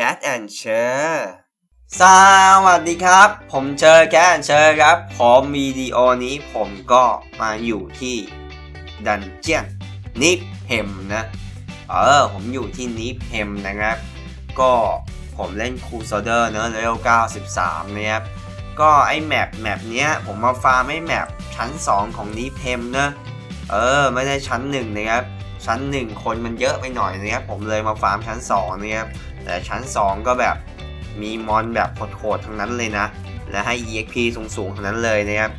Cat and Cher สวัสดีครับ ผมเชอ Cat and Cher ครับผมวิดีโอนี้ผมก็มาอยู่ที่ดันเจียนนิฟเฮมนะ เออ ผมอยู่ที่นิฟเฮมนะครับ ก็ผมเล่นคูโซเดอร์เนอะเลเวล93นะครับ ก็ไอแมปแมปเนี้ย ผมมาฟาร์มไอแมปชั้น 2 ของนิฟเฮมเนอะเออ ไม่ได้ชั้น 1 นะครับ ชั้น 1 คนมันเยอะไปหน่อยนะครับผมเลยมาฟาร์มชั้น2นะครับแต่ชั้น 2 ก็แบบมีมอนแบบโหดๆทั้งนั้นเลยนะ และให้ EXP สูงๆทั้งนั้นเลยนะครับ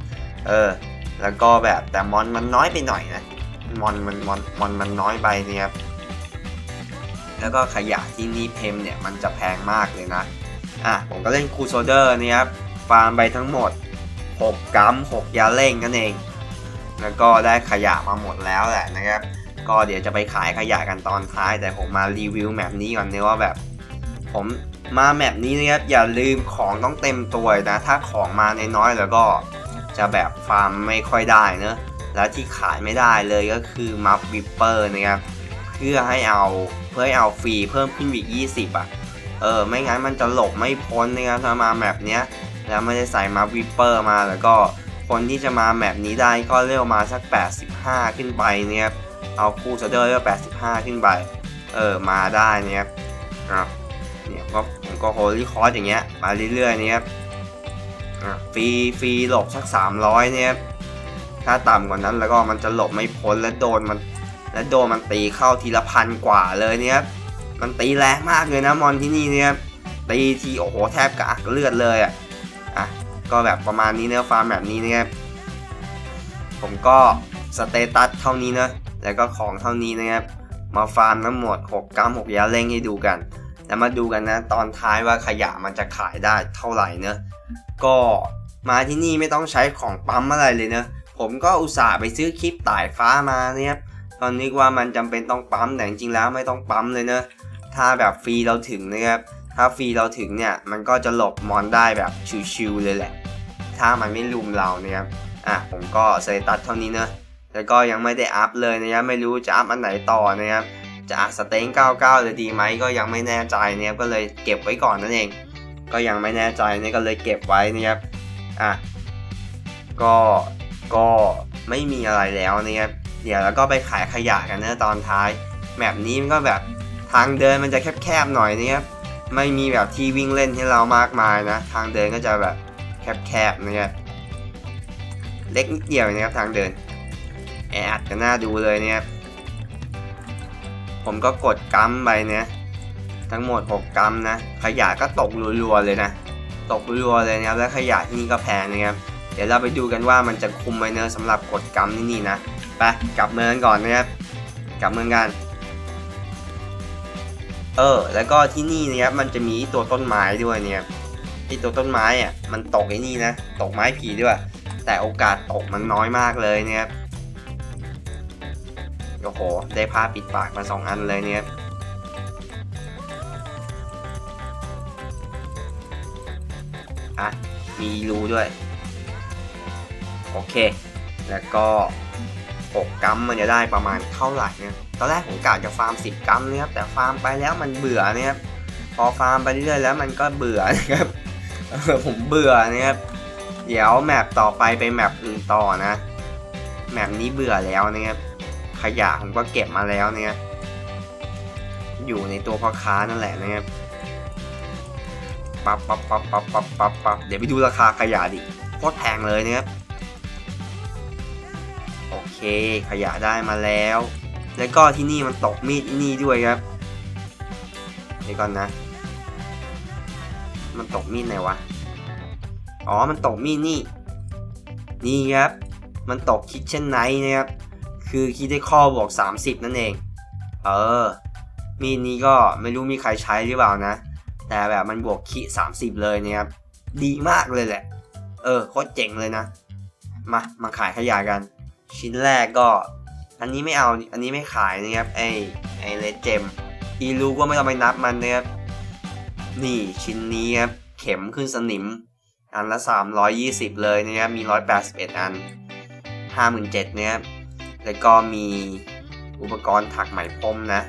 เออแล้วก็แบบแต่มอนมันน้อยไปหน่อยนะมอนมันมอนมอนมันน้อยไปนี่ยครับแล้วก็ขยะที่นี่เพมเนี่ยมันจะแพงมากเลยนะอะผมก็เล่นคูโซเดอร์เนี่ยครับฟาร์มไปทั้งหมด 6กัม 6 ยาเล่งกันเอง แล้วก็ได้ขยะมาหมดแล้วแหละนะครับ ก็เดี๋ยวจะไปขายขยะกันตอนท้าย แต่ผมมารีวิวแมปนี้ก่อนเนี่ยว่าแบบ ผมมาแมปนี้นะครับอย่าลืมของต้องเต็มตัวนะ ถ้าของมาในน้อยแล้วก็จะแบบฟาร์มไม่ค่อยได้เนอะและที่ขายไม่ได้เลยก็คือมัฟวิปเปอร์นะครับเพื่อให้เอาเพื่อให้เอาฟรีเพิ่มขึ้นอีก20 อะ เออ ไม่งั้นมันจะหลบไม่พ้นนะครับถ้ามาแมปเนี้ยแล้วไม่ได้ใส่มัฟวิปเปอร์มาแล้วก็คนที่จะมาแมปนี้ได้ก็เรียกมาสัก 85 ขึ้นไปเนี่ยครับ เอาคู่เซเดอร์เรียก85 ขึ้นไป เออ มาได้นี่ครับอะเนี่ยก็ผมก็โฮลี่คอร์สอย่างเงี้ย มาเรื่อยๆนี่ครับฟรีฟรีหลบสัก 300เนี่ยครับถ้าต่ำกว่านั้นแล้วก็มันจะหลบไม่พ้นและโดนมัน และโดนมันตีเข้าทีละพันกว่าเลยเนี่ยครับมันตีแรงมากเลยนะมอนที่นี่เนี่ยครับตีทีโอ้โหแทบกระอักเลือดเลยอะอะก็แบบประมาณนี้เนื้อฟาร์มแบบนี้นะครับผมก็สเตตัสเท่านี้นะ แล้วก็ของเท่านี้นะครับ มาฟาร์มทั้งหมด 6กรัม6ยาเร่งให้ดูกัน แล้วมาดูกันนะตอนท้ายว่าขยะมันจะขายได้เท่าไหร่เนอะก็มาที่นี่ไม่ต้องใช้ของปั๊มอะไรเลยเนอะผมก็อุตส่าห์ไปซื้อคลิปต่ายฟ้ามาเนี่ยตอนนี้ว่ามันจำเป็นต้องปั๊มแต่จริงๆแล้วไม่ต้องปั๊มเลยเนอะถ้าแบบฟรีเราถึงนะครับ ถ้าฟรีเราถึงเนี่ยมันก็จะหลบมอนได้แบบชิวๆเลยแหละ ถ้ามันไม่ลุมเราเนี่ยครับ อะผมก็เซตัสเท่านี้เนอะ แล้วก็ยังไม่ได้อัพเลยนะครับไม่รู้จะอัพอันไหนต่อนะครับจะอัพสเต็ง99เลยดีไหมก็ยังไม่แน่ใจเนี่ยก็เลยเก็บไว้ก่อนนั่นเอง ก็ยังไม่แน่ใจนี่ก็เลยเก็บไว้นะครับอะก็ก็ไม่มีอะไรแล้วนะครับเดี๋ยวแล้วก็ไปขายขยะกันนะตอนท้ายแมปนี้มันก็แบบทางเดินมันจะแคบๆหน่อยนะครับไม่มีแบบที่วิ่งเล่นให้เรามากมายนะ ทางเดินก็จะแบบแคบๆนะครับเล็กนิดเดียวนะครับทางเดิน ออัดกันหน้าดูเลยเนี่ยผมก็กดกัมไปเนี่ยทั้งหมด 6 กัมนะ ขยะก็ตกรัวๆเลยนะ ตกรัวๆเลยนะครับ แล้วขยะที่นี่ก็แพงนะครับ เดี๋ยวเราไปดูกันว่ามันจะคุมไหมเนอะสำหรับกดกัมที่นี่นะ ไปกลับเมืองก่อนนะครับ กลับเมืองกันเออ แล้วก็ที่นี่นะครับมันจะมีตัวต้นไม้ด้วยเนี่ยไอตัวต้นไม้อะมันตกไอ้นี่นะ ตกไม้ผีด้วย แต่โอกาสตกมันน้อยมากเลยเนี่ยครับ โอ้โห ได้ผ้าปิดปากมาสองอันเลยเนี่ยอะ มีรูด้วย โอเค แล้วก็ 6กัมมันจะได้ประมาณเท่าไหร่เนี่ยตอนแรกผมกะจะฟาร์ม 10กัมนะครับ แต่ฟาร์มไปแล้วมันเบื่อนะครับ พอฟาร์มไปเรื่อยๆแล้วมันก็เบื่อนะครับเออผมเบื่อนะครับ เดี๋ยวแมปต่อไปไปแมปอื่นต่อนะ แมปนี้เบื่อแล้วนะครับ ขยะผมก็เก็บมาแล้วเนี่ยอยู่ในตัวพ่อค้านั่นแหละนะครับปั๊บปั๊บปั๊บปั๊บปั๊บปั๊บปั๊บเดี๋ยวไปดูราคาขยะดิโคตรแพงเลยนะครับโอเค ขยะได้มาแล้ว แล้วก็ที่นี่มันตกมีดที่นี่ด้วยครับเดี๋ยวก่อนนะ มันตกมีดไหนวะอ๋อมันตกมีดนี่ นี่ครับ มันตกคิดเช่นไนนะครับ คือคิดได้ข้อบวก 30 นั่นเอง เออ มีดนี้ก็ไม่รู้มีใครใช้หรือเปล่านะ แต่แบบมันบวกคิ30 เลยนี่ยครับ ดีมากเลยแหละ เออโคตรเจ๋งเลยนะ มามาขายขยะกัน ชิ้นแรกก็ อันนี้ไม่เอา อันนี้ไม่ขายนะครับ ไอไอเลเจม อีลูก็ไม่ต้องไปนับมันนะครับ นี่ชิ้นนี้ครับ เข็มขึ้นสนิม อันละ 320 เลยนะครับ มี 181 อัน 57,000เนี่ยครับ แล้วก็มีอุปกรณ์ถักไหมพรมนะ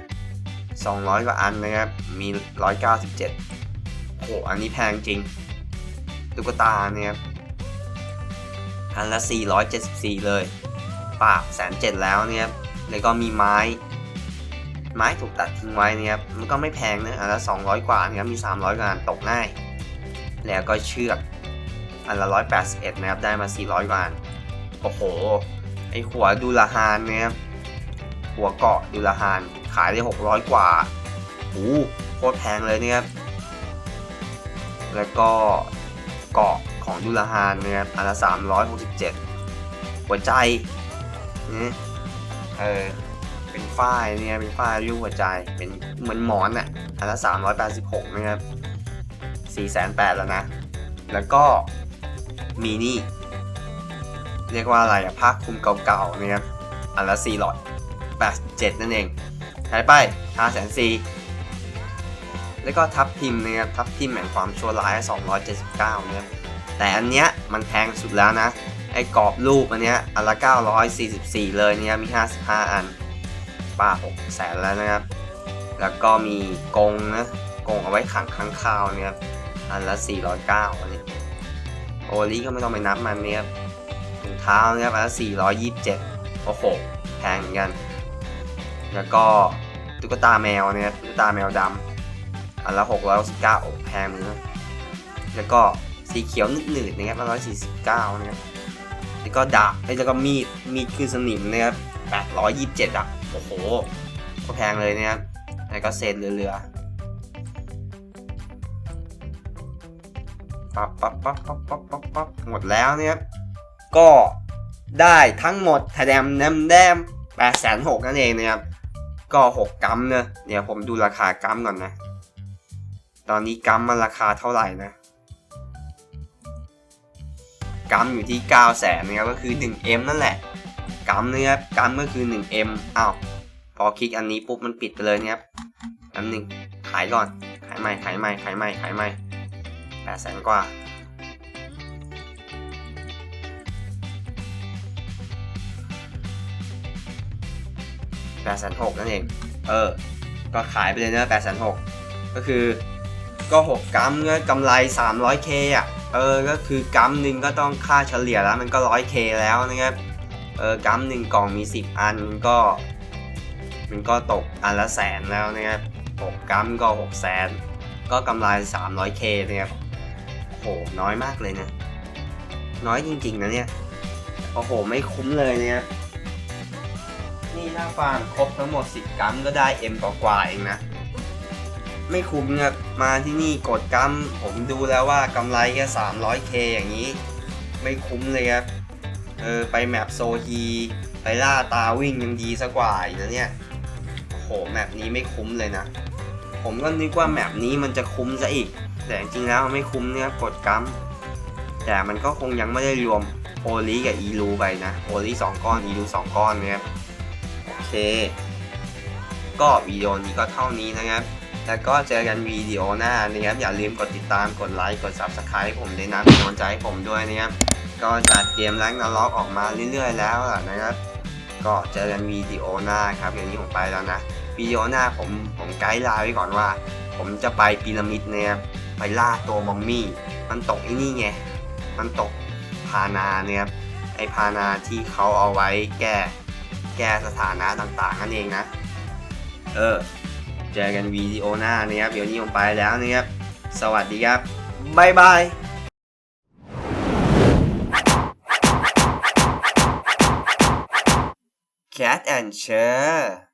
200 กว่าอันนะครับ มี 197โห อันนี้แพงจริง ตุ๊กตาเนี่ยครับ อันละ 474 เลย ปากแสนเจ็ดแล้วเนี่ยครับ แล้วก็มีไม้ ไม้ถูกตัดทิ้งไว้เนี่ยครับ มันก็ไม่แพงนะอันละ 200 กว่านะครับ มี 300 กว่าอันตกง่าย แล้วก็เชือก อันละ 181 นะครับ ได้มา 400 กว่าอันโอ้โห ไอหัวดูลาฮานเนี่ยหัวเกาะดูลาฮานขายได้ 600 กว่าโอ้โหโคตรแพงเลยเนี่ยแล้วก็เกาะของดูลาฮานเนะครับอันละ367 หัวใจนี่เออเป็นฝ้ายเนี่ยเป็นฝ้ายรูปหัวใจเป็นเหมือนหมอนอะอันละ386นะครับ408แล้วนะ แล้วก็มีนี่ เรียกว่าอะไรอะผ้าคลุมเก่าๆนะครับอันละ487 นั่นเองหายไป5แสนสี่แล้วก็ทับทิมนะครับทับทิมแห่งความชั่วร้าย 279นะครับแต่อันเนี้ยมันแพงสุดแล้วนะ ไอ้กรอบรูปอันเนี้ยอันละ 944 เลยเนี่ยมี 55 อันป้า6แสนแล้วนะครับ แล้วก็มีกงนะกงเอาไว้ขังค้างคาวเนี่ยอันละ 409อันนี้โอลีก็ไม่ต้องไปนับมันเนี่ย ถุงเท้าเนี่ยครับอันละ427 โอ้โห แพงเหมือนกัน แล้วก็ตุ๊กตาแมวเนี่ยตุ๊กตาแมวดำอันละ669โอ้แพงเหมือนกันแล้วก็สีเขียวหนืดๆนะครับอันละ149นะครับแล้วก็ดาบแล้วก็มีด มีดคือสนิมนะครับ827อะโอ้โห ก็แพงเลยนะครับแล้วก็เศษเรือๆปั๊บปั๊บปั๊บปั๊บปั๊บปั๊บปั๊บหมดแล้วเนี่ยครับ ก็ได้ทั้งหมดแถมแนมแดมแปดแสนหกนั่นเองนะครับ ก็หกกัมเนะเดี๋ยวผมดูราคากัมก่อนนะ ตอนนี้กัมมันราคาเท่าไหร่นะกัมอยู่ที่ 9 0 0แสนนะครับก็คือ 1M นั่นแหละกัมนะครับกัมก็คือ 1M อ้าวพอคลิกอันนี้ปุ๊บมันปิดไปเลยนะครับอันหนึ่งขายก่อน ขายใหม่ ขายใหม่ ขายใหม่ ขายใหม่แปดแสนกว่า แปดแสนหกนั่นเอง เออ ก็ขายไปเลยนะแปดแสนหกก็คือก็หกกัมเงี้ยกำไร 300k อะ เออ ก็คือกัมหนึ่งก็ต้องค่าเฉลี่ยแล้วมันก็ 100k แล้วนะครับ เออกัมหนึ่งกล่องมี 10 อันก็ มันก็ตกอันละแสนแล้วนะครับหกกัมก็6แสนก็กำไร 300k นะครับโหน้อยมากเลยนะ น้อยจริงๆนะเนี่ย โอ้โห ไม่คุ้มเลยนะครับ นี่ถ้าฟาร์มครบทั้งหมด 10กัมก็ได้ M กว่า ๆ เองนะ ไม่คุ้มครับมาที่นี่กดกัมผมดูแล้วว่ากำไรแค่ 300k อย่างนี้ ไม่คุ้มเลยครับ เออ ไปแมปโซฮีไปล่าตาวิ่งยังดีสักกว่าอีกนะเนี่ย โอ้โห แมปนี้ไม่คุ้มเลยนะ ผมก็นึกว่าแมปนี้มันจะคุ้มซะอีก แต่จริงๆแล้วไม่คุ้มเนี่ยกดกัมแต่มันก็คงยังไม่ได้รวมโอลีกับอีลูไปนะ โอลีสองก้อน อีลูสองก้อนเนี่ย เค ก็วิดีโอนี้ก็เท่านี้นะครับ แล้วก็เจอกันวิดีโอหน้านะครับ อย่าลืมกดติดตาม กดไลค์ กด Subscribe ผมด้วยนะเป็นกำลังใจให้ผมด้วยนะครับ ก็จัดเกมแรงนาล็อกออกมาเรื่อยๆแล้วล่ะนะครับ ก็เจอกันวิดีโอหน้าครับอย่างนี้ผมไปแล้วนะวิดีโอหน้าผมผมไกด์ไลน์ไว้ก่อนว่า ผมจะไปพีระมิดนี่ยครับไปล่าตัวมอมมี่ มันตกไอ้นี่ไง มันตกพานาเนี่ยครับ ไอพานาที่เขาเอาไว้แก้ แก้สถานะต่างๆนั่นเองนะ เออ เจอกันวีดีโอหน้านะครับ เดี๋ยวนี้ผมไปแล้วนะครับ สวัสดีครับ บ๊ายบาย Cat and Chair